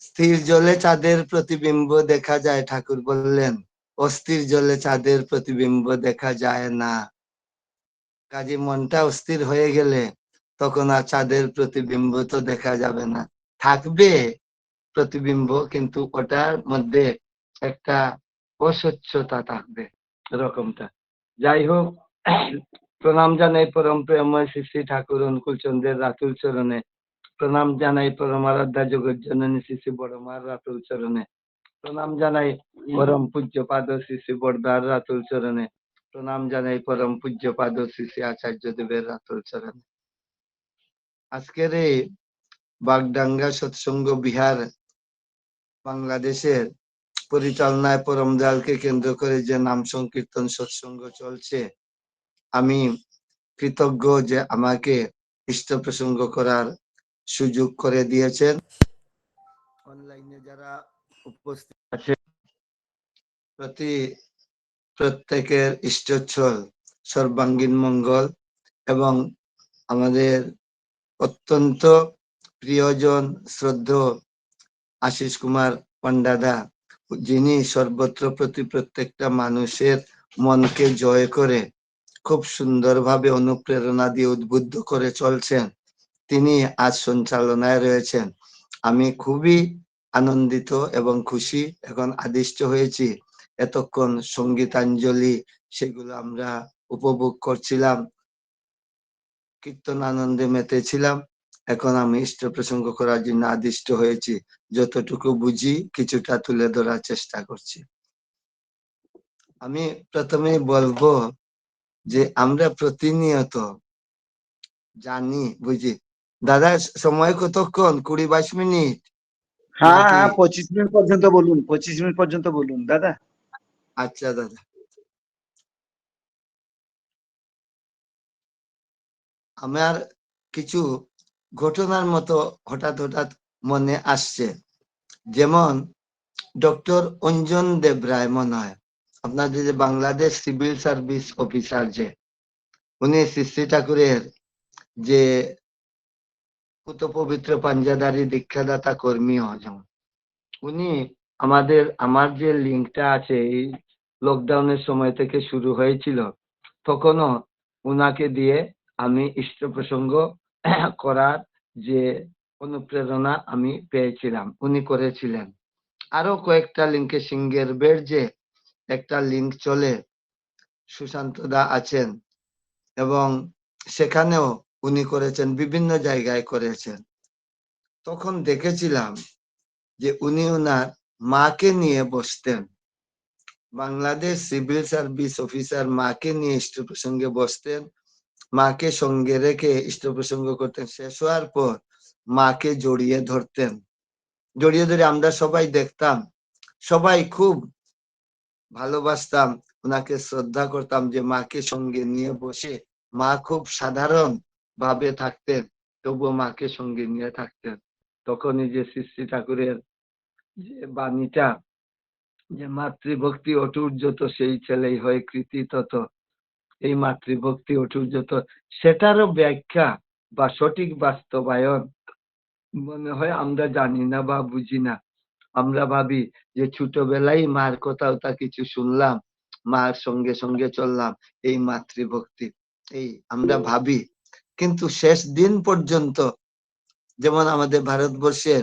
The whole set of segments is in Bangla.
স্থির জলে চাঁদের প্রতিবিম্ব দেখা যায়, ঠাকুর বললেন। অস্থির জলে চাঁদের প্রতিবিম্ব দেখা যায় না। কাজে মনটা অস্থির হয়ে গেলে তখন আর চাঁদের প্রতিবিম্ব তো দেখা যাবে না। থাকবে প্রতিবিম্ব, কিন্তু ওটার মধ্যে একটা অস্বচ্ছতা থাকবে এরকমটা। যাই হোক, প্রণাম জানাই পরম প্রেময় শ্রী শ্রী ঠাকুর অনুকূল চন্দ্রের রাতুল চরণে। প্রণাম জানাই পরমারাধ্যা জগৎ জননী শ্রী শ্রী বড়মার রাতুল চরণে। প্রণাম জানাই পরম পূজ্য পাদ শ্রী বড়দার রাতুল চরণে। প্রণাম জানাই পরম পূজ্য পাদ শ্রী আচার্য দেবের রাতুল চরণে। আজকের এই বাগডাঙ্গা সৎসঙ্গ বিহার বাংলাদেশের পরিচালনায় পরম দয়ালকে কেন্দ্র করে যে নাম সংকীর্তন সৎসঙ্গ চলছে, আমি কৃতজ্ঞ যে আমাকে ইষ্ট প্রসঙ্গ করার সুযোগ করে দিয়েছেন। অনলাইনে যারা উপস্থিত আছে প্রতি প্রত্যেকের ইষ্টচ্ছল সর্বাঙ্গীন মঙ্গল এবং আমাদের অত্যন্ত প্রিয়জন শ্রদ্ধ আশিস কুমার পান্ডাদা যিনি সর্বত্র প্রতি প্রত্যেকটা মানুষের মনকে জয় করে খুব সুন্দরভাবে অনুপ্রেরণা দিয়ে উদ্বুদ্ধ করে চলছেন। তিনি আজ সঞ্চালনায় রয়েছেন। আমি খুবই আনন্দিত এবং খুশি এখন আদিষ্ট হয়েছি। এতক্ষণ সঙ্গীতাঞ্জলি সেগুলো আমরা উপভোগ করছিলাম কীর্তন আনন্দে মেতেছিলাম। এখন আমি ইষ্ট প্রসঙ্গ করার জন্য আদিষ্ট হয়েছি। যতটুকু বুঝি কিছুটা তুলে ধরার চেষ্টা করছি। আমি প্রথমে বলব যে আমরা প্রতিনিয়ত জানি, বুঝি দাদা সময় কতক্ষণ? কুড়ি বাইশ মিনিট। হ্যাঁ হ্যাঁ পঁচিশ মিনিট পর্যন্ত বলুন পঁচিশ মিনিট পর্যন্ত বলুন দাদা। আচ্ছা দাদা। আমার কিছু ঘটনার মতো হঠাৎ হঠাৎ মনে আসছে। যেমন ডক্টর অঞ্জন দেব রায় মনে হয় আপনাদের যে বাংলাদেশ সিভিল সার্ভিস অফিসার যে উনি শ্রী শ্রী ঠাকুরের যে পুত পবিত্র পাঞ্জাদারি দীক্ষাদাতা কর্মী যেমন উনি আমাদের, আমার যে লিঙ্কটা আছে, এই লকডাউনের সময় থেকে শুরু হয়েছিল, তখনও উনাকে দিয়ে আমি ইষ্ট প্রসঙ্গ করার যে অনুপ্রেরণা আমি পেয়েছিলাম, উনি করেছিলেন। আরও কয়েকটা লিঙ্কে সিঙ্গের বের যে একটা লিঙ্ক চলে, সুশান্ত দা আছেন, এবং সেখানেও উনি করেছেন, বিভিন্ন জায়গায় করেছেন। তখন দেখেছিলাম যে উনি ওনার মাকে নিয়ে বসতেন। বাংলাদেশ সিভিল সার্ভিস অফিসার মাকে নিয়ে ইষ্ট প্রসঙ্গে বসতেন। মাকে সঙ্গে রেখে ইষ্ট প্রসঙ্গ করতেন। শেষ হওয়ার পর মাকে জড়িয়ে ধরতেন। জড়িয়ে ধরে আমরা সবাই দেখতাম। সবাই খুব ভালোবাসতাম। ওনাকে শ্রদ্ধা করতাম যে মাকে সঙ্গে নিয়ে বসে মা খুব সাধারণ। ভাবে থাকতেন, তবুও মাকে সঙ্গে নিয়ে থাকতেন। তখনই যে শ্রী ঠাকুরের যে বাণীটা, যে মাতৃভক্তি অটুট যত সেই ছেলেই হয় কৃতি তত এই মাতৃভক্তি অটুট যত সেটারও ব্যাখ্যা বা সঠিক বাস্তবায়ন মনে হয় আমরা জানি না বা বুঝি না। আমরা ভাবি যে ছোটবেলায় মার কথা তা কিছু শুনলাম, মার সঙ্গে সঙ্গে চললাম, এই মাতৃভক্তি। এই আমরা ভাবি। কিন্তু শেষ দিন পর্যন্ত যেমন আমাদের ভারতবর্ষের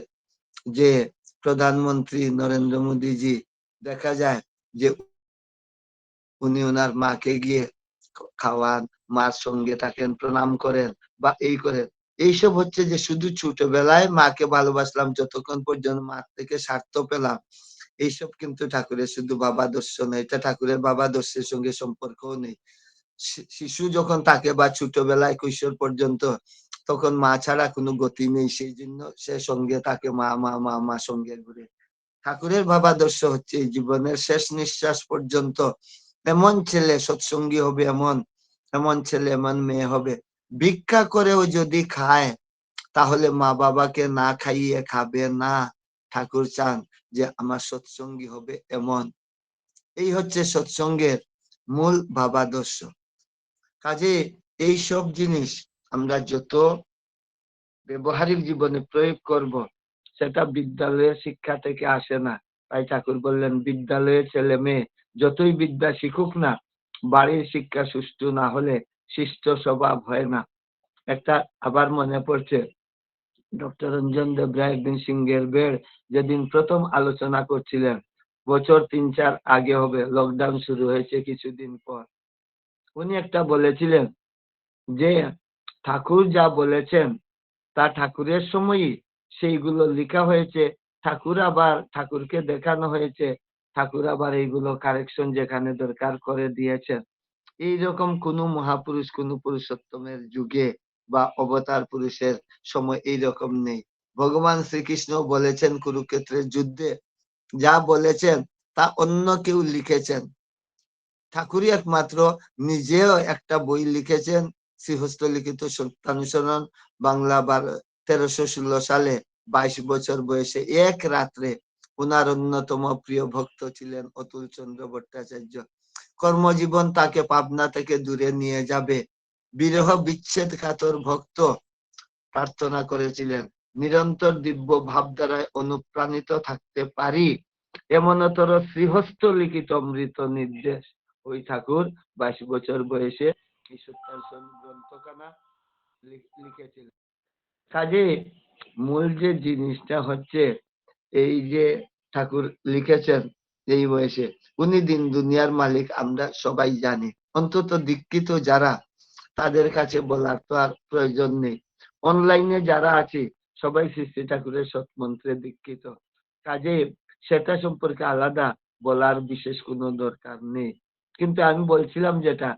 যে প্রধানমন্ত্রী নরেন্দ্র মোদীজি দেখা যায় যে উনি ওনার মাকে গিয়ে খাওয়ান, মার সঙ্গে থাকেন, প্রণাম করেন বা এই করেন। এইসব হচ্ছে যে শুধু ছোটবেলায় মাকে ভালোবাসলাম, যতক্ষণ পর্যন্ত মা থেকে স্বার্থ পেলাম। এইসব কিন্তু ঠাকুরের শুধু বাবা দর্শন এটা ঠাকুরের বাবা দর্শের সঙ্গে সম্পর্কও নেই। শিশু যখন থাকে বা ছোটবেলায় কৈশোর পর্যন্ত তখন মা ছাড়া কোনো গতি নেই, সেই জন্য সে সঙ্গে থাকে মা মা মা মা সঙ্গে ঘুরে। ঠাকুরের ভাবাদর্শ হচ্ছে জীবনের শেষ নিঃশ্বাস পর্যন্ত এমন ছেলে সৎসঙ্গী হবে এমন এমন ছেলে, এমন মেয়ে হবে। ভিক্ষা করেও যদি খায়, তাহলে মা বাবাকে না খাইয়ে খাবে না। ঠাকুর চান যে আমার সৎসঙ্গী হবে এমন। এই হচ্ছে সৎসঙ্গের মূল ভাবাদর্শ। কাজে এই সব জিনিস আমরা যত ব্যবহারিক জীবনে প্রয়োগ করব, সেটা বিদ্যালয়ের শিক্ষা থেকে আসে না। তাই ঠাকুর বললেন, বিদ্যালয়ের ছেলে মেয়ে যতই বিদ্যা শিখুক না, বাড়ির শিক্ষা সুষ্ঠু না হলে শিষ্ট স্বভাব হয় না। একটা আবার মনে পড়ছে, ডক্টর রঞ্জন দেবরা একদিন সিংহের বেড় যেদিন প্রথম আলোচনা করছিলেন, বছর তিন চার আগে হবে লকডাউন শুরু হয়েছে কিছুদিন পর। উনি একটা বলেছিলেন যে, ঠাকুর যা বলেছেন, তা ঠাকুরের সময়ই সেইগুলো লেখা হয়েছে। ঠাকুর আবার ঠাকুরকে দেখানো হয়েছে। ঠাকুর আবার এইগুলো কারেকশন যেখানে দরকার করে দিয়েছেন। এইরকম কোন মহাপুরুষ, কোন পুরুষোত্তমের যুগে বা অবতার পুরুষের সময় এইরকম নেই। ভগবান শ্রীকৃষ্ণ বলেছেন কুরুক্ষেত্রের যুদ্ধে, যা বলেছেন, তা অন্য কেউ লিখেছেন। ঠাকুরই একমাত্র নিজেও একটা বই লিখেছেন শ্রীহস্ত লিখিত সত্যানুসরণ, বাংলা তেরোশো ষোলো সালে বাইশ বছর বয়সে এক রাত্রে ওনার অন্যতম প্রিয় ভক্ত ছিলেন অতুল চন্দ্র ভট্টাচার্য। কর্মজীবন তাকে পাবনা থেকে দূরে নিয়ে যাবে। বিরহ বিচ্ছেদ কাতর ভক্ত প্রার্থনা করেছিলেন, নিরন্তর দিব্য ভাব দ্বারায় অনুপ্রাণিত থাকতে পারি, এমনতর শ্রীহস্ত লিখিত অমৃত নির্দেশ ওই ঠাকুর বাইশ বছর বয়সে সত্যানুসরণ গ্রন্থখানা লিখ- লিখেছিলেন। কাজে মূল যে জিনিসটা হচ্ছে এই যে ঠাকুর লিখেছেন এই বয়সে, উনি দিন দুনিয়ার মালিক, আমরা সবাই জানি। অন্তত দীক্ষিত যারা, তাদের কাছে বলার তো আর প্রয়োজন নেই। অনলাইনে যারা আছে, সবাই শ্রী ঠাকুরের সৎমন্ত্রে দীক্ষিত। কাজে সেটা সম্পর্কে আলাদা বলার বিশেষ কোনো দরকার নেই। কিন্তু আমি বলছিলাম যেটা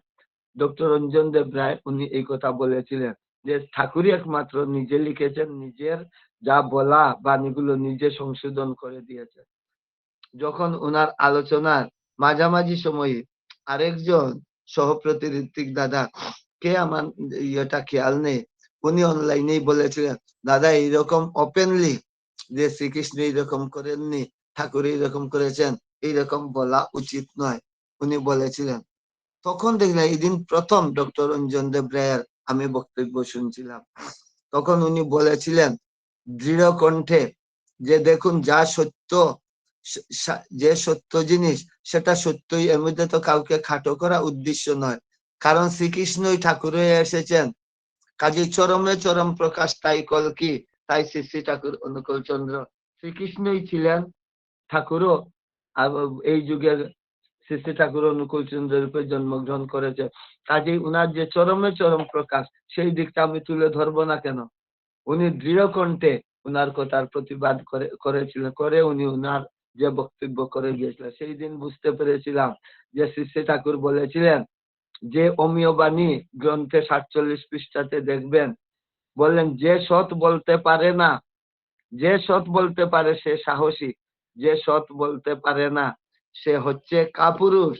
ডক্টর রঞ্জন দেব রায়, উনি এই কথা বলেছিলেন যে, ঠাকুরই একমাত্র নিজে লিখেছেন, নিজের যা বলা বাণীগুলো নিজে সংশোধন করে দিয়েছেন। যখন ওনার আলোচনার মাঝামাঝি সময়ে আরেকজন সহপ্রতি ঋত্বিক দাদা, কে আমার ইয়েটা খেয়াল নেই, উনি অনলাইনেই বলেছিলেন, দাদা, এইরকম ওপেনলি যে শ্রীকৃষ্ণ এইরকম করেননি, ঠাকুর এইরকম করেছেন, এইরকম বলা উচিত নয়। উনি বলেছিলেন, তখন দেখলাম এই দিন প্রথম ডক্টর রঞ্জন দেব রায়ের আমি বক্তব্য শুনছিলাম। তখন উনি বলেছিলেন, দৃঢ় কণ্ঠে যে দেখুন যা সত্য যে সত্য জিনিস সেটা সত্যই এর মধ্যে তো কাউকে খাটো করা উদ্দেশ্য নয়। কারণ শ্রীকৃষ্ণই ঠাকুর হয়ে এসেছেন। কাজে চরমে চরম প্রকাশ, তাই কলকি তাই শ্রী শ্রী ঠাকুর অনুকূল চন্দ্র। শ্রীকৃষ্ণই ছিলেন ঠাকুরও এই যুগের শ্রী ঠাকুর অনুকূল চন্দ্র রূপে জন্মগ্রহণ করেছে। কাজেই উনার যে চরমে চরম প্রকাশ, সেই দিকটা আমি তুলে ধরবো না কেন? উনি দৃঢ় কণ্ঠে উনার কথার প্রতিবাদ করে, করেছিলেন, করে উনি উনার যে বক্তব্য করে গিয়েছিলেন, সেই দিন বুঝতে পেরেছিলাম যে শ্রী শ্রী ঠাকুর বলেছিলেন যে অমীয় বাণী গ্রন্থে সাতচল্লিশ পৃষ্ঠাতে দেখবেন, বললেন, যে সৎ বলতে পারে না, যে সৎ বলতে পারে সে সাহসী, যে সৎ বলতে পারে না সে হচ্ছে কাপুরুষ।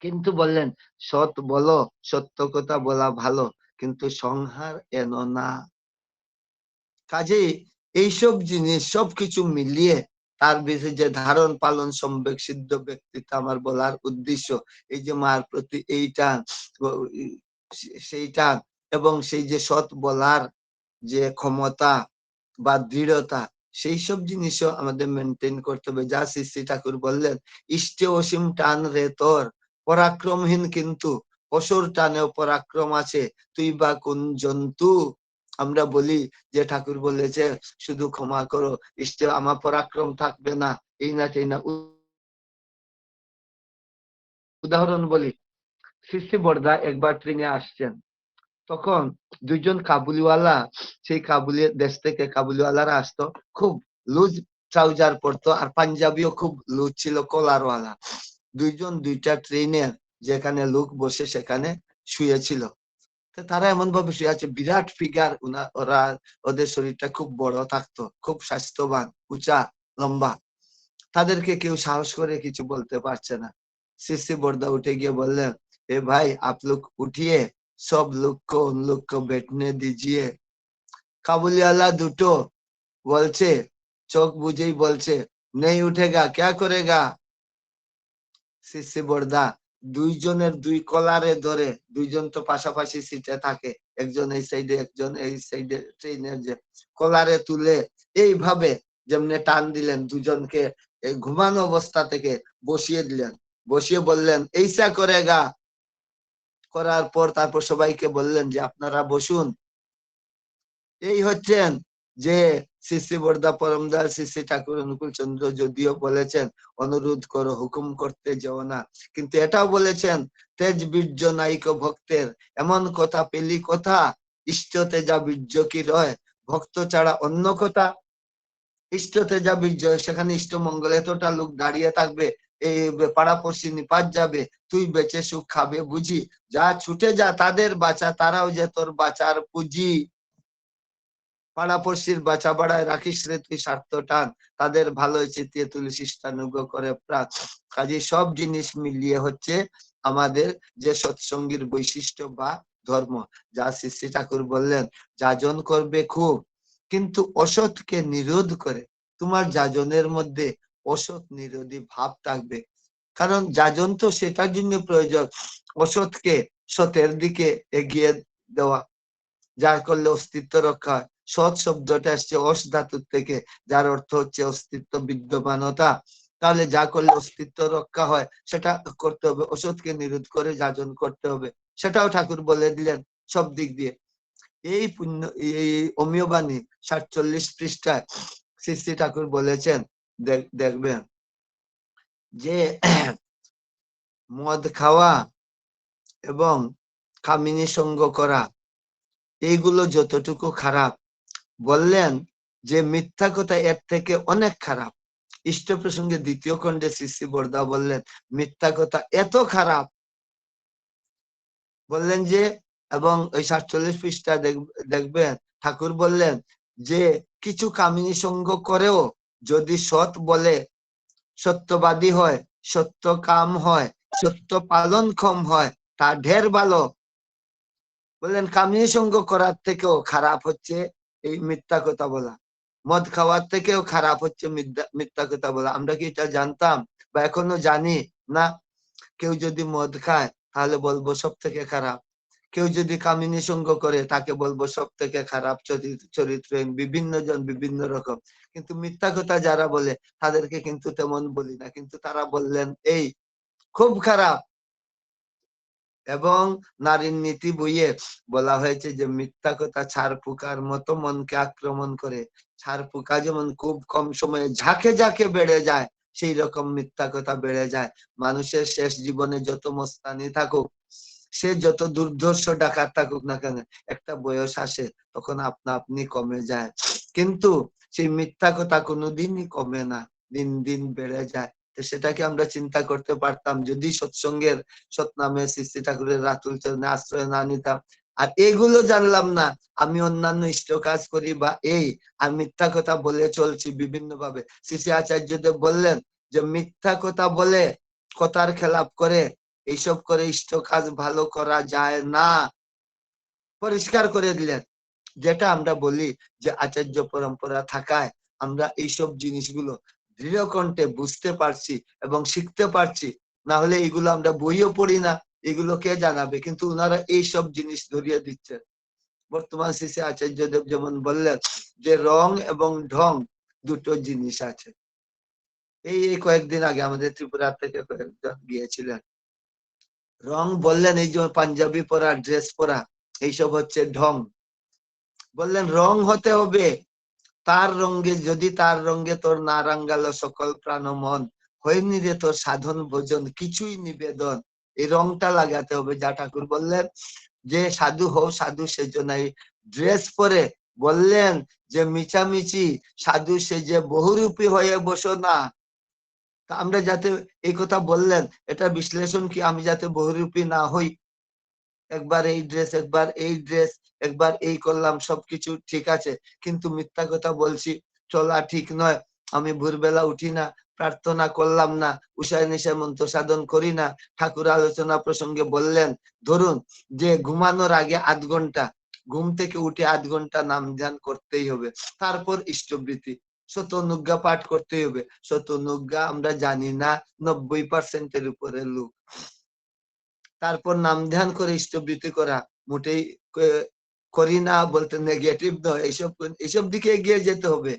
কিন্তু বললেন, সৎ বলো, সত্য কথা বলা ভালো, কিন্তু সংহার এন না। কাজেই এইসব জিনিস, সবকিছু মিলিয়ে তার ভিতরে যে ধারণ, পালন, সম্বেক, সিদ্ধ ব্যক্তিত্ব আমার বলার উদ্দেশ্য, এই যে মার প্রতি এই টান ও, ই- সেই টান এবং সেই যে সৎ বলার যে ক্ষমতা বা দৃঢ়তা সেই সব জিনিসও আমাদের মেনটেন করতে হবে। যা শ্রী শ্রী ঠাকুর বললেন, ইষ্টে অসীম টান রে তোর, পরাক্রমহীন কিন্তু পশুর টানেও পরাক্রম আছে। তুই বা কোন জন্তু? আমরা বলি যে ঠাকুর বলেছে শুধু ক্ষমা করো, ইষ্টে আমার পরাক্রম থাকবে না, এই না সেই না। উদাহরণ বলি, শ্রী বর্দা একবার ট্রেনে আসছেন। তখন দুইজন কাবুলিওয়ালা, সেই কাবুলি দেশ থেকে কাবুলিওয়ালারা আসতো। খুব লুজ ট্রাউজার পরতো আর পাঞ্জাবিও খুব লুজ ছিল, কলারওয়ালা। দুইজন দুইটা ট্রেনের যেখানে লোক বসে সেখানে শুয়েছিল। তারা এমন ভাবে শুয়ে আছে, বিরাট ফিগার ওরা, ওদের শরীরটা খুব বড় থাকতো, খুব স্বাস্থ্যবান, উঁচা, লম্বা। তাদেরকে কেউ সাহস করে কিছু বলতে পারছে না। শিশি বর্দা উঠে গিয়ে বললেন, এ ভাই আপ লোग উঠিয়ে সব লোক को उन लोग को बैठने दीजिए কাবুলিওয়ালা দুটো বলছে চোখ বুঝেই বলছে নেই উঠেগা ক্যা করেগা শিশি বর্দা দুইজনের দুই কলারে ধরে দুইজন তো পাশাপাশি সিটে থাকে একজন এই সাইডে একজন এই সাইডে ট্রেনের যে কলারে তুলে এইভাবে যেমনি টান দিলেন দুজনকে এই ঘুমানো অবস্থা থেকে বসিয়ে দিলেন বসিয়ে বললেন এইসা করে গা করার পর তারপর সবাইকে বললেন যে, আপনারা বসুন। এই হচ্ছেন যে শ্রী বর্দা পরমদার শ্রী ঠাকুর, অনুকূল চন্দ্র যদিও বলেছেন, অনুরোধ করো, হুকুম করতে যেও না। কিন্তু এটাও বলেছেন, তেজ বীর্য নাইক ভক্তের, এমন কথা পেলি কথা? ইষ্ট তেজা বীর্য কি রয়? ভক্ত ছাড়া অন্য কথা? ইষ্ট তেজা বীর্য, সেখানে ইষ্ট মঙ্গল এতটা লোক দাঁড়িয়ে থাকবে পাড়াপড়শি নিপাত যাবে, তুই বেঁচে সুখ খাবে বুঝি। যা ছুটে যা, তাদের বাঁচা, তারাও যে তোর বাঁচার পুঁজি। পাড়াপড়শির বাঁচা বাড়ায় রাখিস রে তুই স্বার্থ টান, তাদের ভালো চিতিয়ে তুলি শিষ্টানুগ করে প্রাণ। কাজে সব জিনিস মিলিয়ে হচ্ছে আমাদের যে সৎসঙ্গীর বৈশিষ্ট্য বা ধর্ম, যা শ্রী শ্রী ঠাকুর বললেন, যাজন করবে খুব, কিন্তু অসৎকে নিরোধ করে। তোমার যাজনের মধ্যে অসৎ নিরোধী ভাব থাকবে। কারণ যাজন তো সেটার জন্য প্রয়োজন অসৎকে সতের দিকে এগিয়ে দেওয়া, যার করলে অস্তিত্ব রক্ষা সৎ শব্দটা আসছে অস ধাতুর থেকে, যার অর্থ হচ্ছে অস্তিত্ব বিদ্যমানতা। তাহলে যা করলে অস্তিত্ব রক্ষা হয়, সেটা করতে হবে। অসৎকে নিরোধ করে যাজন করতে হবে। সেটাও ঠাকুর বলে দিলেন সব দিক দিয়ে। এই পুণ্য, এই অমীয় বাণী সাতচল্লিশ পৃষ্ঠায় শ্রী শ্রী ঠাকুর বলেছেন দেখবেন যে মদ খাওয়া এবং কামিনী সঙ্গ করা, এইগুলো যতটুকু খারাপ, বললেন যে মিথ্যা কথা এর থেকে অনেক খারাপ। ইষ্ট প্রসঙ্গে দ্বিতীয় খণ্ডে শ্রী বর্দা বললেন, মিথ্যা কথা এত খারাপ। বললেন যে, এবং ওই সাতচল্লিশ পৃষ্ঠা দেখ- দেখবেন, ঠাকুর বললেন যে, কিছু কামিনী সঙ্গ করেও যদি সৎ বলে, সত্যবাদী হয়, সত্য কাম হয়, সত্য পালন ক্ষম হয়, তা ঢের ভালো। বললেন, কামিনী সঙ্গ করার থেকেও খারাপ হচ্ছে এই মিথ্যা কথা বলা। মদ খাওয়ার থেকেও খারাপ হচ্ছে মিথ্যা- কথা বলা। আমরা কি এটা জানতাম বা এখনও জানি? না। কেউ যদি মদ খায়, তাহলে বলব সব থেকে খারাপ। কেউ যদি কামিনী সঙ্গ করে, তাকে বলব সব থেকে খারাপ চরিত্র বিভিন্ন জন বিভিন্ন রকম। কিন্তু মিথ্যা কথা যারা বলে, তাদেরকে কিন্তু তেমন বলি না। কিন্তু তারা বললেন, এই, খুব খারাপ। এবং নারীর নীতি বইয়ে বলা হয়েছে যে, মিথ্যা কথা ছাড় পোকার মতো মনকে আক্রমণ করে। ছাড় পোকা যেমন খুব কম সময়ে ঝাঁকে ঝাঁকে বেড়ে যায়, সেই রকম মিথ্যা কথা বেড়ে যায়। মানুষের শেষ জীবনে যত মস্তানি থাকুক, সে যত দুর্ধর্ষ ডাকাত থাকুক না কেন, একটা বয়স আসে, তখন আপনা আপনি কমে যায়। কিন্তু সেই মিথ্যা কথা কোনোদিনই কমে না, দিন দিন বেড়ে যায়। তো সেটাকে আমরা চিন্তা করতে পারতাম, যদি সৎসঙ্গের সৎনামে শ্রী ঠাকুরের রাতুল চরণে আশ্রয় না নিতাম। আর এগুলো জানলাম না, আমি অন্যান্য ইষ্ট কাজ করি বা এই আর মিথ্যা কথা বলে চলছি বিভিন্ন ভাবে শ্রী আচার্যদেব বললেন যে, মিথ্যা কথা বলে কথার খেলাপ করে, এইসব করে ইষ্ট কাজ ভালো করা যায় না। পরিষ্কার করে দিলেন। যেটা আমরা বলি যে আচার্য পরম্পরা থাকায় আমরা এইসব জিনিসগুলো দৃঢ় কণ্ঠে বুঝতে পারছি এবং শিখতে পারছি। না হলে এগুলো আমরা বইও পড়ি না, এগুলো কে জানাবে? কিন্তু ওনারা এইসব জিনিস ধরিয়ে দিচ্ছেন বর্তমান শিশু আচার্যদেব যেমন বললেন যে রং এবং ঢং দুটো জিনিস আছে। এই এই কয়েকদিন আগে আমাদের ত্রিপুরা থেকে কয়েকজন গিয়েছিলেন। রং বললেন এই যে পাঞ্জাবি পরা, ড্রেস পরা, এইসব হচ্ছে ঢং। বললেন, রং হতে হবে। তার রঙ্গে যদি তার রঙ্গে তোর না রাঙ্গালো সকল প্রাণ মন, হয়নি রে তোর সাধন ভোজন, কিছুই নিবেদন। এই রংটা লাগাতে হবে। যা ঠাকুর বললেন, যে সাধু হও, সাধু সেজনাই ড্রেস পরে বললেন যে মিচামিচি সাধু সেজে বহুরূপী হয়ে বসো না। তা আমরা যাতে এই কথা বললেন, এটা বিশ্লেষণ কি, আমি যাতে বহুরূপী না হই? একবার এই ড্রেস, একবার এই ড্রেস একবার এই করলাম, সবকিছু ঠিক আছে। কিন্তু মিথ্যা কথা বলছি, চলা ঠিক নয়। আমি ভোরবেলা উঠি না, প্রার্থনা করলাম না, উষায় নিশায় মন্ত্র সাধন করি না। ঠাকুর আলোচনা প্রসঙ্গে বললেন, ধরুন যে ঘুমানোর আগে আধ ঘণ্টা, ঘুম থেকে উঠে আধ ঘণ্টা নাম ধ্যান করতেই হবে। তারপর ইষ্টবৃত্তি শতনুজ্ঞা পাঠ করতেই হবে। শত শতনুজ্ঞা আমরা জানি না, নব্বই পার্সেন্টের উপরে লোক। তারপর নাম ধ্যান করে ইষ্টবৃত্তি করা, মোটেই করি না বলতে নেগেটিভ নয়, এইসব এইসব দিকে এগিয়ে যেতে হবে।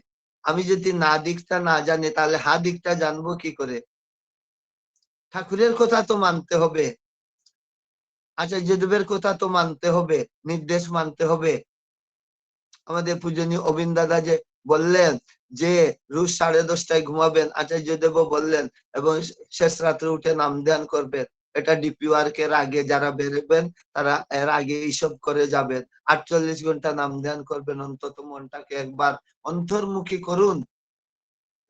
আমি যদি না দিকটা না জানি, তাহলে হা দিকটা জানব কি করে? ঠাকুরের কথা তো মানতে হবে। আচার্যদেবের কথা তো মানতে হবে, নির্দেশ মানতে হবে। আমাদের পূজনীয় অবিন দাদা যে বললেন যে রোজ সাড়ে দশটায় ঘুমাবেন আচার্যদেব বললেন এবং শেষ রাত্রে উঠে নাম ধ্যান করবেন। এটা ডিপি ওয়ার্কের আগে যারা বেরোবেন, তারা এর আগে এইসব করে যাবেন। আটচল্লিশ ঘণ্টা নাম ধ্যান করবেন, অন্তত মনটাকে একবার অন্তর্মুখী করুন,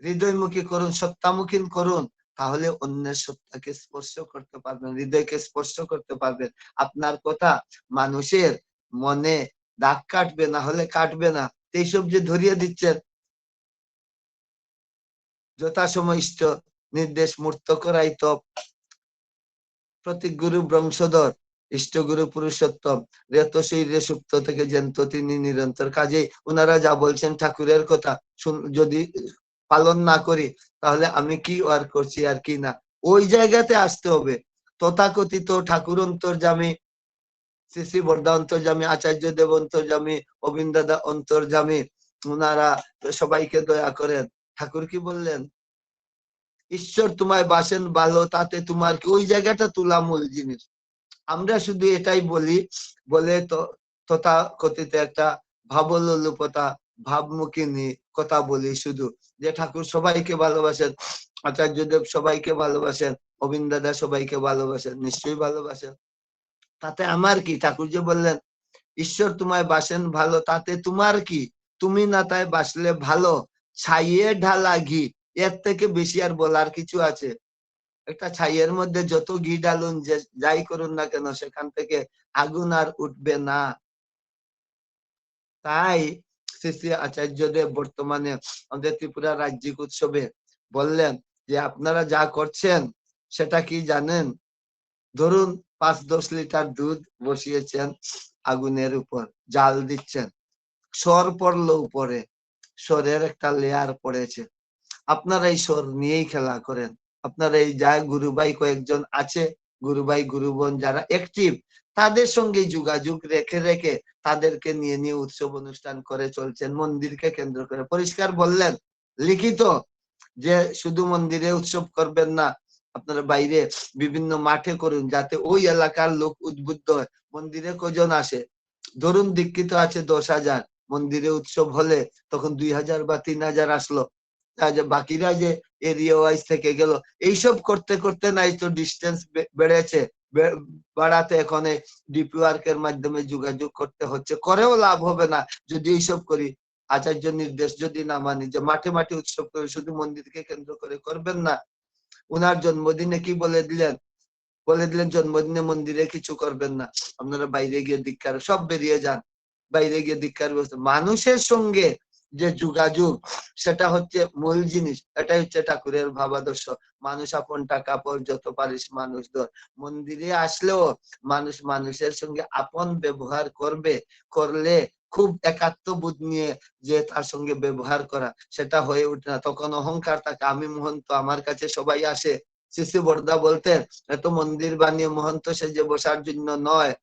হৃদয়মুখী করুন সত্তামুখী করুন, তাহলে অন্যের সত্তাকে স্পর্শ করতে পারবেন, হৃদয়কে স্পর্শ করতে পারবেন। আপনার কথা মানুষের মনে দাগ কাটবে না হলে কাটবে না। এইসব যে ধরিয়ে দিচ্ছেন, যথাসময় ইষ্ট নির্দেশ মূর্ত করাই তো প্রতীক গুরু বংশধর ইষ্টগুরু পুরুষোত্তম, রেত শরীরে সুপ্ত থেকে জ্যান্ত তিনি নিরন্তর কাজে ওনারা যা বলছেন ঠাকুরের কথা যদি পালন না করি, তাহলে আমি কি আর করছি আর কি না? ওই জায়গাতে আসতে হবে। তথাকথিত ঠাকুর অন্তর্জামী শ্রী শ্রী বর্দা অন্তর্জামী আচার্য দেব অন্তর্জামী অবিন্দাদা অন্তর্জামী ওনারা সবাইকে দয়া করেন। ঠাকুর কি বললেন? ঈশ্বর তোমায় বাসেন ভালো, তাতে তোমার কি ওই জায়গাটা তোলা মূল জিনিস। আমরা শুধু এটাই বলি, বলে তো তথা কথিত একটা ভাবলোলুপতা ভাবমুখী নিয়ে কথা বলি শুধু। যে ঠাকুর সবাইকে ভালোবাসেন আচার্যদেব সবাইকে ভালোবাসেন অবিন দাদা সবাইকে ভালোবাসেন, নিশ্চয়ই ভালোবাসেন। তাতে আমার কি? ঠাকুর যে বললেন, ঈশ্বর তোমায় বাসেন ভালো, তাতে তোমার কি? তুমি না তাই বাসলে ভালো, ছাইয়ে ঢালা ঘি। এর থেকে বেশি আর বলার কিছু আছে? একটা ছাইয়ের মধ্যে যত ঘি ডালুন যে যাই করুন না কেন, সেখান থেকে আগুন আর উঠবে না। তাই শ্রী আচার্যদেব বর্তমানে আমাদের ত্রিপুরা রাজ্যিক উৎসবে বললেন যে, আপনারা যা করছেন, সেটা কি জানেন? ধরুন, পাঁচ দশ লিটার দুধ বসিয়েছেন আগুনের উপর, জাল দিচ্ছেন। সর পড়ল উপরে, সরের একটা লেয়ার পড়েছে। আপনারা এই সর, নিয়েই খেলা করেন। আপনারা এই যা গুরুভাই কয়েকজন আছে গুরু গুরুভাই গুরুবোন যারা অ্যাক্টিভ তাদের সঙ্গে যোগাযোগ রেখে রেখে তাদেরকে নিয়ে নিয়ে উৎসব অনুষ্ঠান করে চলছেন, মন্দিরকে কেন্দ্র করে। পরিষ্কার বললেন, লিখিত, যে শুধু মন্দিরে উৎসব করবেন না, আপনারা বাইরে বিভিন্ন মাঠে করুন, যাতে ওই এলাকার লোক উদ্বুদ্ধ হয়। মন্দিরে কজন আসে? ধরুন দীক্ষিত আছে দশ হাজার, মন্দিরে উৎসব হলে তখন দুই হাজার বা তিন হাজার আসলো। বাকিরা যে এরিয়া ওয়াইজ থেকে গেল, এইসব করতে করতে নাই তো ডিস্টেন্স বেড়েছে। বাড়াতে এখন ডিপি ওয়ার্কের মাধ্যমে যোগাযোগ করতে হচ্ছে, করেও লাভ হবে না যদি এইসব করি। আচার্য নির্দেশ যদি না মানি যে মাঠে মাঠে উৎসব করে শুধু মন্দিরকে কেন্দ্র করে করবেন না। উনার জন্মদিনে কি বলে দিলেন? বলে দিলেন জন্মদিনে মন্দিরে কিছু করবেন না। আপনারা বাইরে গিয়ে দীক্ষার সব বেরিয়ে যান। বাইরে গিয়ে দীক্ষার মানুষের সঙ্গে যে যোগাযোগ, সেটা হচ্ছে মূল জিনিস। এটাই হচ্ছে ঠাকুরের ভাবাদর্শ। মানুষ আপন টাকা পর যত পারিস মানুষ ধর। মন্দিরে আসলেও মানুষ মানুষের সঙ্গে আপন ব্যবহার করবে। করলে খুব একাত্মবোধ নিয়ে যে তার সঙ্গে ব্যবহার করা, সেটা হয়ে ওঠে না। তখন অহংকার থাকে। আমি মহন্ত, আমার কাছে সবাই আসে। শিশু বর্দা বলতেন, এত মন্দির বানিয়ে মহন্ত সেজে বসার জন্য নয়।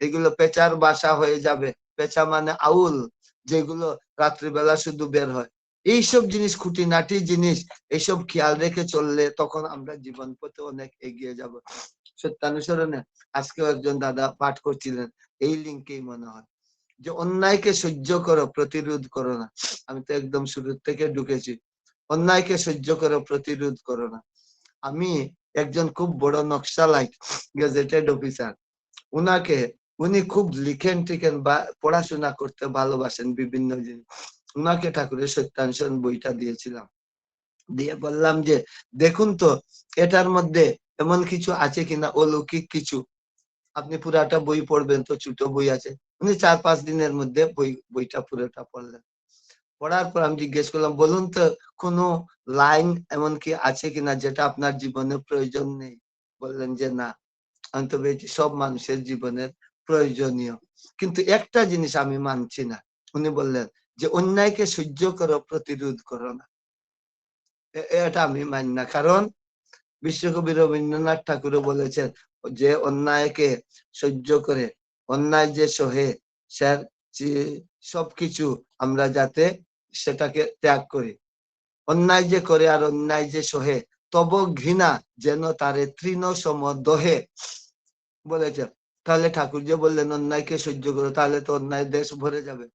এগুলো পেঁচার বাসা হয়ে যাবে। পেঁচা মানে আউল। যেগুলো রাত্রিবেলা শুধু বের হয়। এইসব জিনিস খুঁটিনাটি জিনিস, এইসব খেয়াল রেখে চললে তখন আমরা জীবন পথে অনেক এগিয়ে যাব। সত্যানুসরণে আজকেও একজন দাদা পাঠ করছিলেন, এই লিঙ্কেই মনে হয়। যে অন্যায়কে সহ্য করো, প্রতিরোধ করো না। আমি তো একদম শুরু থেকে ঢুকেছি। অন্যায়কে সহ্য করো, প্রতিরোধ করো না। আমি একজন খুব বড় নকশা নকশালাই গেজেটেড অফিসার। উনাকে উনি খুব লিখেন টিখেন বা, পড়াশোনা করতে ভালোবাসেন বিভিন্ন জিনিস। উনাকে ঠাকুরের সত্যানুসরণ বইটা দিয়েছিলাম। দিয়ে বললাম যে, দেখুন তো, এটার মধ্যে এমন কিছু আছে কিনা? অলৌকিক কিছু। আপনি পুরাটা বই পড়বেন তো, ছোট বই আছে। উনি চার পাঁচ দিনের মধ্যে বই, বইটা পুরোটা পড়লেন। পড়ার পর আমি জিজ্ঞেস করলাম, বলুন তো, কোনো লাইন এমন কি আছে কিনা যেটা আপনার জীবনে প্রয়োজন নেই? বললেন যে, না। আমি তো সব মানুষের জীবনের প্রয়োজনীয়। কিন্তু একটা জিনিস আমি মানছি না। উনি বললেন যে, অন্যায়কে সহ্য করো, প্রতিরোধ করো না। এটা আমি মানি না। কারণ বিশ্বকবি রবীন্দ্রনাথ ঠাকুরও বলেছেন যে, অন্যায়কে সহ্য করে, অন্যায় যে সহে, স্যার সবকিছু আমরা যাতে সেটাকে ত্যাগ করি। অন্যায় যে করে আর অন্যায় যে সহে, তব ঘৃণা যেন তারে তৃণ সম দহে বলেছে তাহলে ঠাকুর যে বললেন, অন্যায়কে সহ্য করো, তাহলে তো অন্যায় দেশ ভরে যাবে।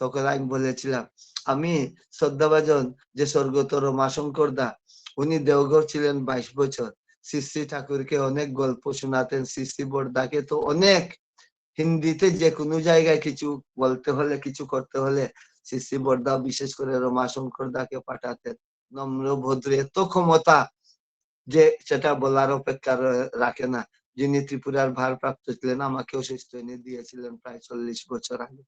তখন আমি বলেছিলাম, আমি শ্রদ্ধাভাজন যে স্বর্গত রমাশঙ্কর দা, উনি দেওঘর ছিলেন বাইশ বছর। শ্রী ঠাকুরকে অনেক গল্প শোনাতেন শ্রী বরদাকে তো অনেক। হিন্দিতে যে কোনো জায়গায় কিছু বলতে হলে, কিছু করতে হলে শ্রী বরদা বিশেষ করে রমাশঙ্কর দাকে পাঠাতেন। নম্র ভদ্র এত ক্ষমতা যে সেটা বলার অপেক্ষা রাখে না। যিনি ত্রিপুরার ভারপ্রাপ্ত ছিলেন, আমাকেও সুস্থ এনে দিয়েছিলেন প্রায় চল্লিশ বছর আগে।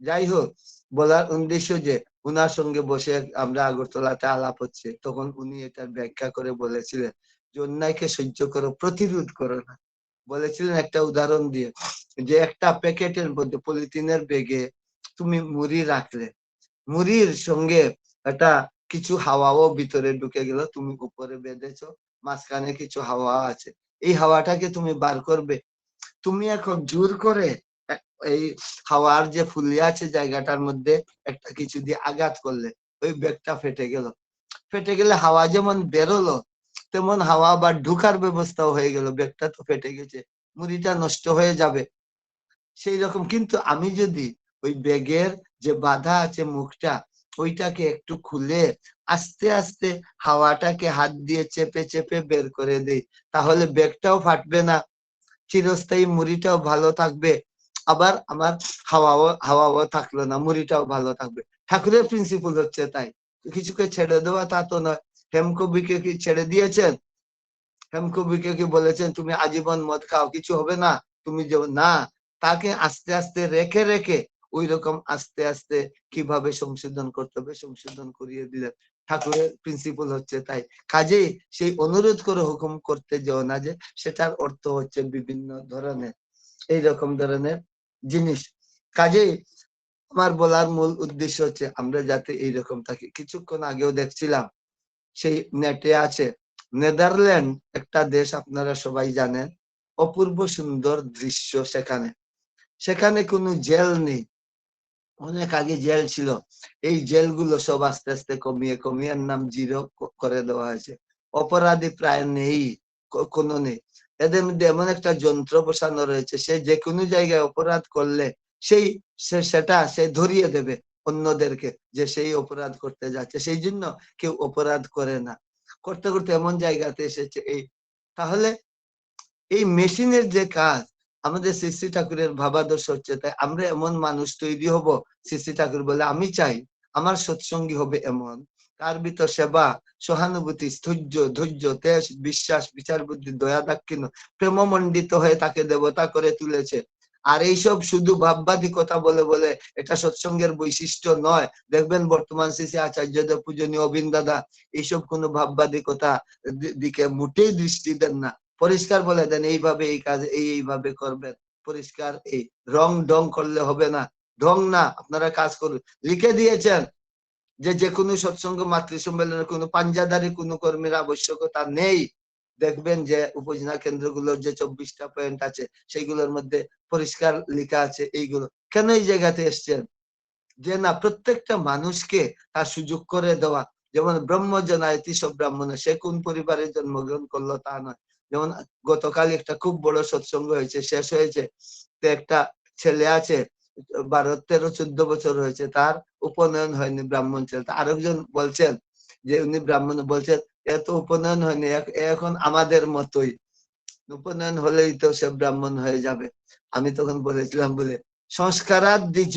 যাই হোক, বলার উদ্দেশ্য যে উনার সঙ্গে বসে আমরা আগরতলাতে আলাপ হচ্ছে, তখন উনি এটার ব্যাখ্যা করে বলেছিলেন যে, অন্যায়কে সহ্য করো, প্রতিরোধ করো না। বলেছিলেন একটা উদাহরণ দিয়ে যে, একটা প্যাকেটের মধ্যে পলিথিনের বেগে তুমি মুড়ি রাখলে, মুড়ির সঙ্গে একটা কিছু হাওয়াও ভিতরে ঢুকে গেল, তুমি উপরে বেঁধেছো, মাঝখানে কিছু হাওয়া আছে। এই হাওয়াটাকে তুমি বার করবে। তুমি এখন জোর করে এই হাওয়ার যে ফুলে আছে জায়গাটার মধ্যে একটা কিছু দিয়ে আঘাত করলে, ওই ব্যাগটা ফেটে গেল। ফেটে গেলে হাওয়া যেমন বেরোলো, তেমন হাওয়া আবার ঢুকার ব্যবস্থাও হয়ে গেল। ব্যাগটা তো ফেটে গেছে, মুড়িটা নষ্ট হয়ে যাবে। সেই রকম কিন্তু আমি যদি ওই ব্যাগের যে বাধা আছে মুখটা ওইটাকে একটু খুলে আস্তে আস্তে হাওয়াটাকে হাত দিয়ে চেপে চেপে বের করে দেই। তাহলে ব্যাগটাও ফাটবে না, চিরস্থায়ী মুড়িটাও ভালো থাকবে। আবার আমার হাওয়াও হাওয়াও থাকল না, মুড়িটাও ভালো থাকবে। ঠাকুরের প্রিন্সিপাল হচ্ছে তাই। কিছুকে ছেড়ে দেওয়া তা তো নয়। হেমকবিকে কি ছেড়ে দিয়েছেন? হেমকবিকে কি বলেছেন, তুমি আজীবন মদ খাও, কিছু হবে না, তুমি যে, না। তাকে আস্তে আস্তে রেখে রেখে ওই রকম আস্তে আস্তে কীভাবে সংশোধন করতে হবে, সংশোধন করিয়ে দিলেন ঠাকুরের প্রিন্সিপাল হচ্ছে তাই। কাজেই সেই অনুরোধ করে হুকুম করতে যেও না যে, সেটার অর্থ হচ্ছে বিভিন্ন ধরনের এই রকম ধরনের জিনিস। কাজেই আমার বলার মূল উদ্দেশ্য হচ্ছে, আমরা যাতে এইরকম থাকি। কিছুক্ষণ আগেও দেখছিলাম, সেই নেটে আছে, নেদারল্যান্ড একটা দেশ আপনারা সবাই জানেন, অপূর্ব সুন্দর দৃশ্য সেখানে। সেখানে কোনো জেল নেই। অনেক আগে জেল ছিল। এই জেলগুলো সব আস্তে আস্তে কমিয়ে কমিয়ে নাম জিরো করে দেওয়া হয়েছে। অপরাধী প্রায় নেই কোনো নেই। এদের মধ্যে এমন একটা যন্ত্র বসানো রয়েছে, সে যে কোনো জায়গায় অপরাধ করলে সেই, সে, সেটা সে ধরিয়ে দেবে অন্যদেরকে যে সেই অপরাধ করতে যাচ্ছে। সেই জন্য কেউ অপরাধ করে না। করতে করতে এমন জায়গাতে এসেছে এই। তাহলে এই মেশিনের যে কাজ আমাদের শ্রী শ্রী ঠাকুরের ভাবাদর্শ হচ্ছে, তাই আমরা এমন মানুষ তৈরি হব শ্রী ঠাকুর বলে আমি চাই, আমার সৎসঙ্গী হবে এমন। তার ভিতর সেবা, সহানুভূতি স্থৈর্য ধৈর্য, তেজ, বিশ্বাস, বিচার বুদ্ধি, দয়া, দাক্ষিণ্য, প্রেমমণ্ডিত হয়ে তাকে দেবতা করে তুলেছে। আর এইসব শুধু ভাববাদী কথা বলে বলে এটা সৎসঙ্গের বৈশিষ্ট্য নয়। দেখবেন বর্তমান শ্রী আচার্যদেব পূজনীয় অবিন দাদা এইসব কোনো ভাববাদী কথা দিকে মোটেই দৃষ্টি দেন না। পরিষ্কার বলে দেন, এইভাবে এই কাজ, এই এইভাবে করবেন। পরিষ্কার, এই রং ডং করলে হবে না। ঢং না, আপনারা কাজ করুন। লিখে দিয়েছেন যে যে কোনো সৎসঙ্গ মাতৃ সম্মেলনের কোনো পাঞ্জাদারি কোনো কর্মীর আবশ্যকতা নেই। দেখবেন যে উপজেলা কেন্দ্রগুলোর যে চব্বিশটা পয়েন্ট আছে, সেইগুলোর মধ্যে পরিষ্কার লেখা আছে এইগুলো। কেন এই জায়গাতে এসছেন? যে না, প্রত্যেকটা মানুষকে তার সুযোগ করে দেওয়া। যেমন ব্রহ্মজনায়তি সব ব্রাহ্মণ, সে কোন পরিবারে জন্মগ্রহণ করল তা নয়। যেমন গতকাল একটা খুব বড় সৎসঙ্গ হয়েছে, শেষ হয়েছে। তো একটা ছেলে আছে, বারো, তেরো, চোদ্দ বছর হয়েছে, তার উপনয়ন হয়নি ব্রাহ্মণ ছেলে আরেকজন বলছেন যে উনি ব্রাহ্মণ, বলছেন এত উপনয়ন হয়নি এখন আমাদের মতোই। উপনয়ন হলেই তো সে ব্রাহ্মণ হয়ে যাবে। আমি তখন বলেছিলাম, বলে, সংস্কারাত দ্বিজ,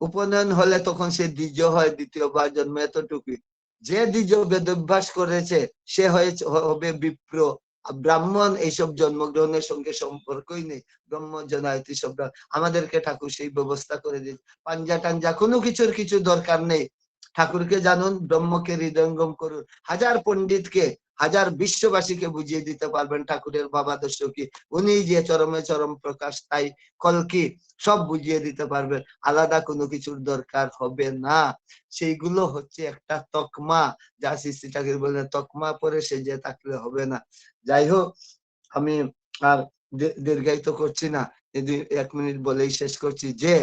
উপনয়ন হলে তখন সে দ্বিজ হয় দ্বিতীয়বার জন্ম এতটুকুই। যে দ্বিজ বেদভ্যাস করেছে, সে হয়েছে, হবে বিপ্র ব্রাহ্মণ এইসব জন্মগ্রহণের সঙ্গে সম্পর্কই নেই। ব্রহ্ম, জনায়তি সব আমাদেরকে ঠাকুর সেই ব্যবস্থা করে দিয়েছে পাঞ্জা টাঞ্জা কোনো কিছুর কিছু দরকার নেই। ঠাকুরকে জানুন, ব্রহ্মকে হৃদয়ঙ্গম করুন। হাজার পণ্ডিতকে হাজার বিশ্ববাসীকে বুঝিয়ে দিতে পারবেন ঠাকুরের ভাবাদর্শ কি উনি যে চরমে চরম প্রকাশ, তাই কলকি সব বুঝিয়ে দিতে পারবেন। আলাদা কোনো কিছুর দরকার হবে না। সেইগুলো হচ্ছে একটা তকমা। যা শ্রী ঠাকুর বললেন, তকমা পরে সেজে থাকলে হবে না। যাই হোক, আমি আর দীর্ঘায়িত করছি না। এক মিনিট বলেই শেষ করছি যে,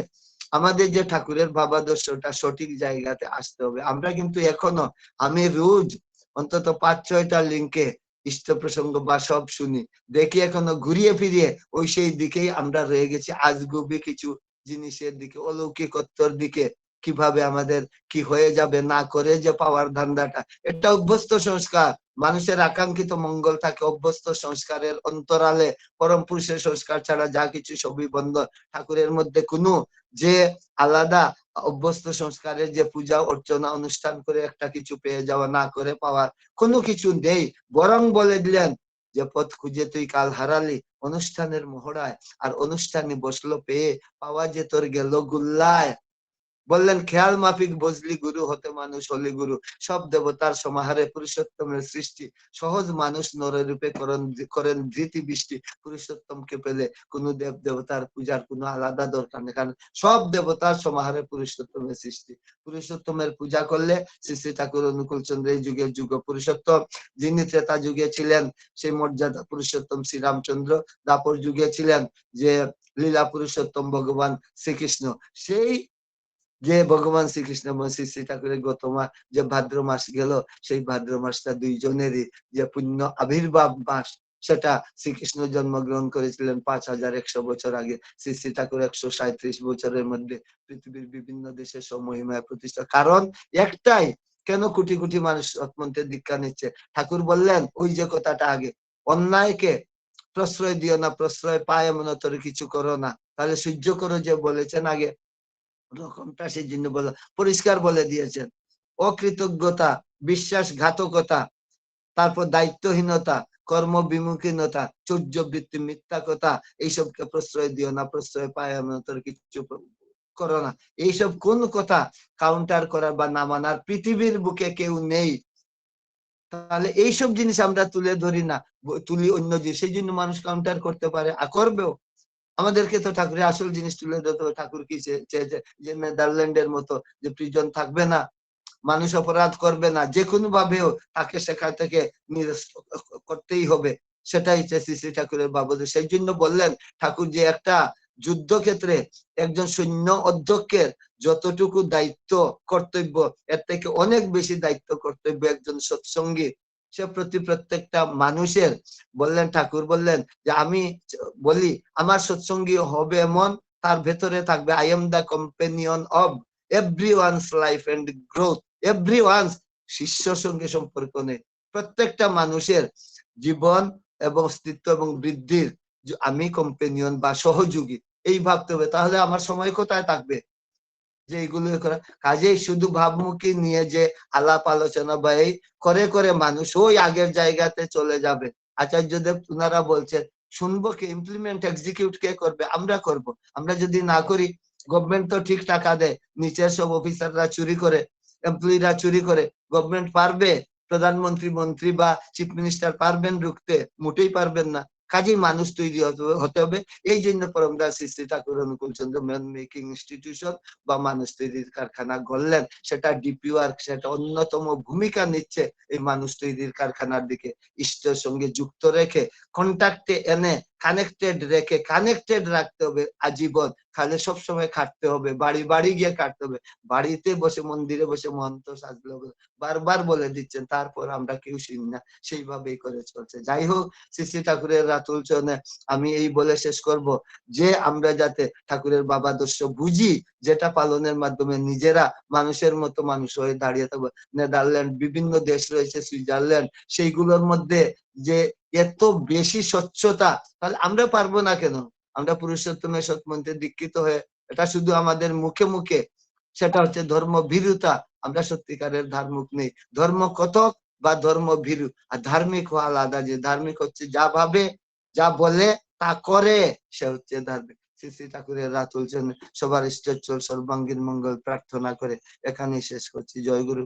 আমাদের যে ঠাকুরের ভাবাদর্শটা সঠিক জায়গাতে আসতে হবে। আমরা কিন্তু এখনও, আমি রোজ অন্তত পাঁচ, ছয়টা লিঙ্কে ইষ্ট প্রসঙ্গ বা সব শুনি। দেখি এখনও ঘুরিয়ে ফিরিয়ে ওই সেই দিকেই আমরা রয়ে গেছি। আজগুবি কিছু জিনিসের দিকে, অলৌকিকত্বর দিকে, কীভাবে আমাদের কি হয়ে যাবে, না করে যে পাওয়ার ধান্দাটা। এটা অভ্যস্ত সংস্কার। মানুষের আকাঙ্ক্ষিত মঙ্গল থাকে। অভ্যস্ত সংস্কারের অন্তরালে পরম পুরুষের সংস্কার ছাড়া যা কিছু সবই বন্ধ। ঠাকুরের মধ্যে কোনো যে আলাদা অভ্যস্ত সংস্কারের যে পূজা, অর্চনা, অনুষ্ঠান করে একটা কিছু পেয়ে যাওয়া, না করে পাওয়ার কোনো কিছু নেই। বরং বলে দিলেন যে, পথ খুঁজে তুই কাল হারালি, অনুষ্ঠানের মহড়ায়। আর অনুষ্ঠানে বসল পেয়ে পাওয়া যে তোর গেল গুল্লায়। বললেন, খেয়াল মাফিক বজলি গুরু, হতে মানুষ, হলি গুরু, সব দেবতার সমাহারে পুরুষোত্তমের সৃষ্টি, সহজ মানুষ নররূপে করেন করেন ধৃতি বৃষ্টি, পুরুষোত্তমকে পেলে কোন দেব দেবতার পূজার কোনো আলাদা দরকার নেই, কারণ সব দেবতার সমাহারে পুরুষোত্তমের সৃষ্টি, পুরুষোত্তমের পূজা করলে শ্রী শ্রী ঠাকুর অনুকূল চন্দ্র এই যুগের যুগ পুরুষোত্তম, যিনি ত্রেতা যুগে ছিলেন, সেই মর্যাদা পুরুষোত্তম শ্রীরামচন্দ্র, দাপর যুগে ছিলেন যে লীলা পুরুষোত্তম ভগবান শ্রীকৃষ্ণ, সেই যে ভগবান শ্রীকৃষ্ণ শ্রী শ্রী ঠাকুরের গত মাস যে ভাদ্র মাস গেল, সেই ভাদ্র মাসটা দুইজনেরই যে পুণ্য আবির্ভাব মাস, সেটা শ্রীকৃষ্ণ জন্মগ্রহণ করেছিলেন পাঁচ হাজার একশো বছর আগে। শ্রী শ্রী ঠাকুর একশো সাঁত্রিশ বছরের মধ্যে পৃথিবীর বিভিন্ন দেশে সমহিমায় প্রতিষ্ঠা কারণ একটাই, কেন কোটি কোটি মানুষ সৎমন্ত্রের দীক্ষা নিচ্ছে? ঠাকুর বললেন, ওই যে কথাটা আগে, অন্যায়কে প্রশ্রয় দিও না, প্রশ্রয় পায় এমন তোর কিছু করো না। তাহলে সহ্য করো যে বলেছেন আগে রকমটা সেই জন্য বলে, পরিষ্কার বলে দিয়েছেন। অকৃতজ্ঞতা, বিশ্বাসঘাতকতা, তারপর দায়িত্বহীনতা কর্ম বিমুখীনতা চৌর্য বৃত্তি মিথ্যা কথা এইসবকে প্রশ্রয় দিও না, প্রশ্রয় পায় তোর কিছু করো না। এইসব কোন কথা কাউন্টার করার বা না মানার পৃথিবীর বুকে কেউ নেই। তাহলে এইসব জিনিস আমরা তুলে ধরি না, তুলি অন্য জিনিস, সেই জন্য মানুষ কাউন্টার করতে পারে, আর করবেও। আমাদেরকে তো ঠাকুরের আসল জিনিস তুলে ধরতে হবে। ঠাকুর কি যে নেদারল্যান্ডের মতো যে প্রিজন থাকবে না, মানুষ অপরাধ করবে না, যে কোনো ভাবেও তাকে সেখান থেকে নিরস্ত করতেই হবে, সেটাই শ্রী শ্রী ঠাকুরের বাবদ সেই জন্য বললেন, ঠাকুর যে একটা যুদ্ধক্ষেত্রে একজন সৈন্য অধ্যক্ষের যতটুকু দায়িত্ব কর্তব্য, এর থেকে অনেক বেশি দায়িত্ব কর্তব্য একজন সৎসঙ্গী সে প্রতি প্রত্যেকটা মানুষের বললেন, ঠাকুর বললেন যে, আমি বলি, আমার সৎসঙ্গী হবে এমন, তার ভেতরে থাকবে I am the companion of every one's life and growth every one's শিষ্যর সঙ্গে সম্পর্ক নেই। প্রত্যেকটা মানুষের জীবন এবং অস্তিত্ব এবং বৃদ্ধির, আমি কম্পেনিয়ন বা সহযোগী, এই ভাবতে হবে। তাহলে আমার সময় কোথায় থাকবে? যে এইগুলো করা। কাজেই শুধু ভাবমুখী নিয়ে যে আলাপ আলোচনা বা এই করে করে মানুষ ওই আগের জায়গাতে চলে যাবে। আচার্যদেব ওনারা বলছেন, শুনব কে ইমপ্লিমেন্ট এক্সিকিউট কে করবে? আমরা করব। আমরা যদি না করি গভর্নমেন্ট তো ঠিক টাকা দেয়। নিচের সব অফিসাররা চুরি করে এমপ্লয়িরা চুরি করে গভর্নমেন্ট পারবে? প্রধানমন্ত্রী, মন্ত্রী বা চিফ মিনিস্টার পারবেন রুখতে? মোটেই পারবেন না। কাজেই মানুষ তৈরি হতে হবে- এই জন্য পরমদাস Shri Thakur Anukul Chandra man making institution বা মানুষ তৈরির কারখানা গড়লেন। সেটা ডিপি ওয়ার্ক, সেটা অন্যতম ভূমিকা নিচ্ছে এই মানুষ তৈরির কারখানার দিকে। ইষ্টের সঙ্গে যুক্ত রেখে কন্ট্যাক্টে এনে কানেক্টেড রেখে কানেক্টেড রাখতে হবে আজীবন। খালে সবসময় খাটতে হবে, বাড়ি বাড়ি গিয়ে কাটতে হবে। বাড়িতে বসে মন্দিরে বসে মহন্ত সাজলো বারবার বলে দিচ্ছেন, তারপর আমরা কেউ শুনি না। সেইভাবেই করে চলছে। যাই হোক, শ্রী শ্রী ঠাকুরের রাতুল চরণে আমি এই বলে শেষ করব। যে আমরা যাতে ঠাকুরের বাবা দর্শ বুঝি যেটা পালনের মাধ্যমে নিজেরা মানুষের মতো মানুষ হয়ে দাঁড়িয়ে থাকব। নেদারল্যান্ড, বিভিন্ন দেশ রয়েছে, সুইজারল্যান্ড, সেইগুলোর মধ্যে যে এত বেশি স্বচ্ছতা, তাহলে আমরা পারব না কেন? আমরা পুরুষোত্তমের সৎমন্ত্রে দীক্ষিত হয়ে, এটা শুধু আমাদের মুখে মুখে, সেটা হচ্ছে ধর্ম ভীরুতা আমরা সত্যিকারের ধার্মিক নেই। ধর্ম কথক বা ধর্ম ভীরু। আর ধার্মিক হওয়া আলাদা, যে ধার্মিক হচ্ছে যা ভাবে, যা বলে, তা করে, সে হচ্ছে ধার্মিক। শ্রী ঠাকুরের রাত চলছেন সবার ইষ্ট সর্বাঙ্গীন মঙ্গল প্রার্থনা করে। এখানেই শেষ করছি। জয় গুরু।